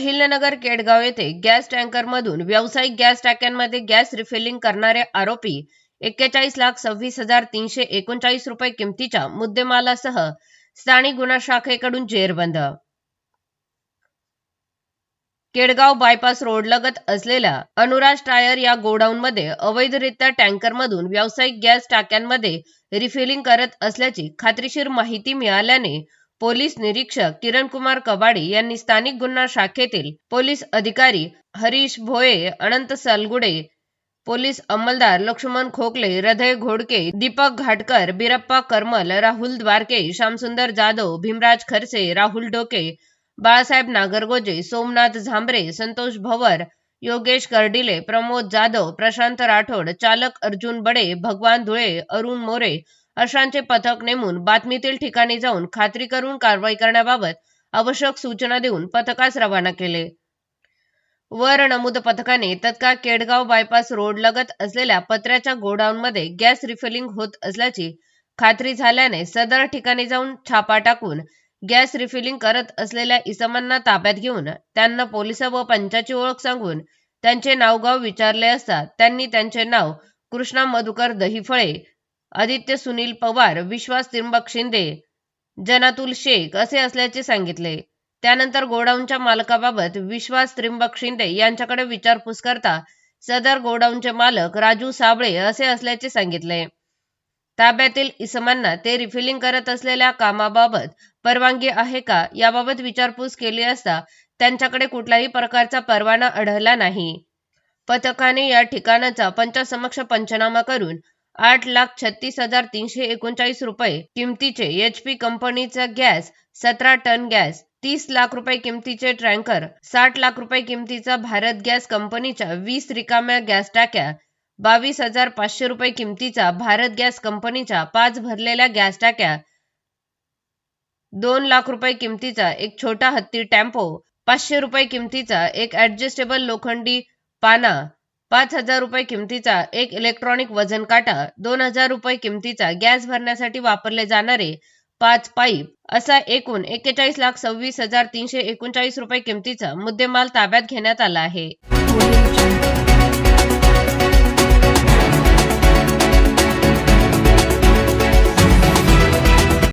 अहिल्यनगर केडगाव येथे गॅस टँकरमधून व्यावसायिक गॅस टाक्यांमध्ये गॅस रिफिलिंग करणारे आरोपी एक्केचाळीस लाख सव्वीस हजार तीनशे एकोणचाळीस रुपये किमतीच्या मुद्देमालासह स्थानिक गुन्हा शाखेकडून जेरबंद. केडगाव बायपास रोड लगत असलेल्या अनुराज टायर या गोडाऊनमध्ये अवैधरित्या टँकरमधून व्यावसायिक गॅस टाक्यांमध्ये रिफिलिंग करत असल्याची खात्रीशीर माहिती मिळाल्याने पोलीस निरीक्षक किरण कुमार कबाडी यांनी स्थानिक गुन्हा शाखेतील पोलीस अधिकारी हरीश भोये अनंत सलगुडे पोलीस अंमलदार लक्ष्मण खोकले हृदय घोडके दीपक घाटकर बिरप्पा करमल राहुल द्वारके श्यामसुंदर जाधव भीमराज खरसे राहुल डोके बाळासाहेब नागरगोजे सोमनाथ झांबरे संतोष भवर योगेश कर्डिले प्रमोद जाधव प्रशांत राठोड चालक अर्जुन बडे भगवान धुळे अरुण मोरे अशांचे पथक नेमून बातमीतील ठिकाणी जाऊन खात्री करून कारवाई करण्याबाबत आवश्यक सूचना देऊन पथकास रवाना केले. वर नमूद पथकाने तत्काळ केडगाव बायपास रोड लगत असलेल्या पत्र्याच्या गोडाऊनमध्ये गॅस रिफिलिंग होत असल्याची खात्री झाल्याने सदर ठिकाणी जाऊन छापा टाकून गॅस रिफिलिंग करत असलेल्या इसमांना ताब्यात घेऊन त्यांना पोलीस व पंचाची ओळख सांगून त्यांचे नावगाव विचारले असता त्यांनी त्यांचे नाव कृष्णा मधुकर दहिफळे आदित्य सुनील पवार विश्वास त्रिंबक शिंदे जनातुल शेख असे असल्याचे सांगितले. त्यानंतर गोडाऊनच्या मालकाबाबत विश्वास त्रिंबक शिंदे यांच्याकडे विचारपूस करता सदर गोडाऊनचे मालक राजू साबळे असे असल्याचे सांगितले. ताब्यातील इसमांना ते रिफिलिंग करत असलेल्या कामाबाबत परवानगी आहे का याबाबत विचारपूस केली असता त्यांच्याकडे कुठल्याही प्रकारचा परवाना आढळला नाही. पथकाने या ठिकाणाचा पंचासमक्ष पंचनामा करून आठ लाख छत्तीस हजार तीनशे एकोणचाळीस रुपये किमतीचे एच पी कंपनीचा गॅस सतरा टन गॅस तीस लाख रुपये किमतीचे ट्रँकर साठ लाख रुपये किमतीचा भारत गॅस कंपनीच्या वीस रिकाम्या गॅस टाक्या बावीस हजार पाचशे रुपये किमतीचा भारत गॅस कंपनीच्या पाच भरलेल्या गॅस टाक्या दोन लाख रुपये किमतीचा एक छोटा हत्ती टेम्पो पाचशे रुपये किमतीचा एक ऍडजस्टेबल लोखंडी पाना पाच हजार रुपये किमतीचा एक इलेक्ट्रॉनिक वजन काटा दोन हजार रुपये किमतीचा गॅस भरण्यासाठी वापरले जाणारे पाच पाईप असा एकूण एक्केचाळीस लाख सव्वीस हजार तीनशे एकोणचाळीस रुपये किमतीचा मुद्देमाल ताब्यात घेण्यात आला आहे.